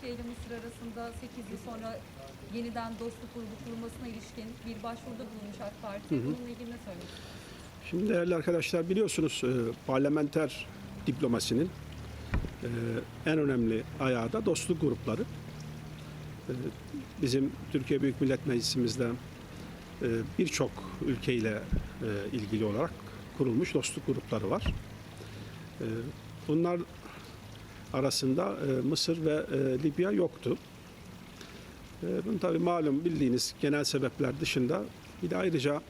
Türkiye ile Mısır arasında 8 yıl sonra yeniden dostluk grubu kurulmasına ilişkin bir başvuruda bulunmuş AK Parti. Bununla ilgili ne söylemek Şimdi değerli arkadaşlar biliyorsunuz e, parlamenter diplomasinin e, en önemli ayağı da dostluk grupları. E, Bizim Türkiye Büyük Millet Meclisimizde birçok ülkeyle ilgili olarak kurulmuş dostluk grupları var. Bunlar arasında e, Mısır ve e, Libya yoktu. E, Bunun tabii malum bildiğiniz genel sebepler dışında bir de ayrıca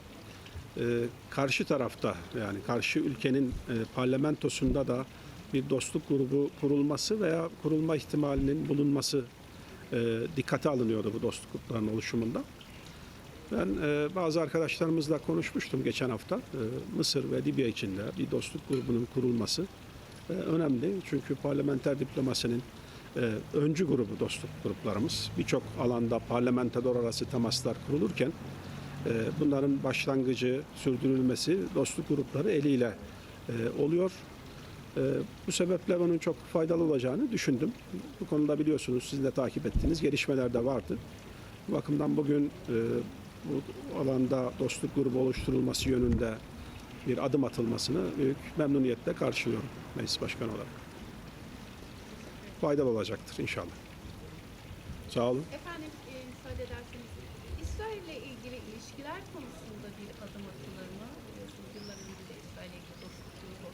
e, karşı tarafta yani karşı ülkenin parlamentosunda da bir dostluk grubu kurulması veya kurulma ihtimalinin bulunması dikkate alınıyordu bu dostluk gruplarının oluşumunda. Ben bazı arkadaşlarımızla konuşmuştum geçen hafta. Mısır ve Libya içinde bir dostluk grubunun kurulması önemli. Çünkü parlamenter diplomasinin e, öncü grubu dostluk gruplarımız. Birçok alanda parlamenter arası temaslar kurulurken e, bunların başlangıcı, sürdürülmesi dostluk grupları eliyle e, oluyor. E, Bu sebeple bunun çok faydalı olacağını düşündüm. Bu konuda biliyorsunuz sizin de takip ettiğiniz gelişmeler de vardı. Bu bakımdan bugün e, bu alanda dostluk grubu oluşturulması yönünde bir adım atılmasını büyük memnuniyetle karşılıyorum meclis başkanı olarak. Faydalı olacaktır inşallah. Sağ olun. Efendim e, müsaade ederseniz İsrail ile ilgili ilişkiler konusunda bir adım atılır mı? Biliyorsunuz yıllar önce de İsrail ile ilgili dostluk grubu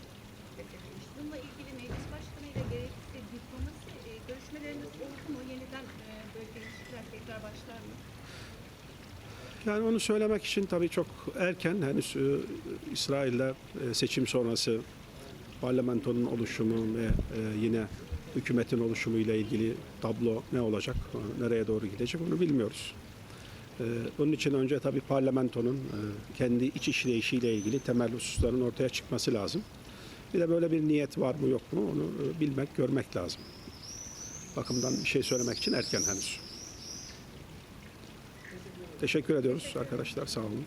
fethedilmiş. Bununla ilgili meclis başkanı ile gerekirse diplomasi e, görüşmeleriniz oldu mu? Yeniden e, böyle ilişkiler tekrar başlar mı? Yani onu söylemek için tabii çok erken. Henüz e, İsrail'de e, seçim sonrası parlamentonun oluşumu ve e, yine hükümetin oluşumu ile ilgili tablo ne olacak, e, nereye doğru gidecek onu bilmiyoruz. E, Bunun için önce tabii parlamentonun e, kendi iç işleyişiyle ilgili temel hususların ortaya çıkması lazım. Bir de böyle bir niyet var mı yok mu onu e, bilmek, görmek lazım. Bakımdan bir şey söylemek için erken henüz. Teşekkür ediyoruz arkadaşlar. Sağ olun.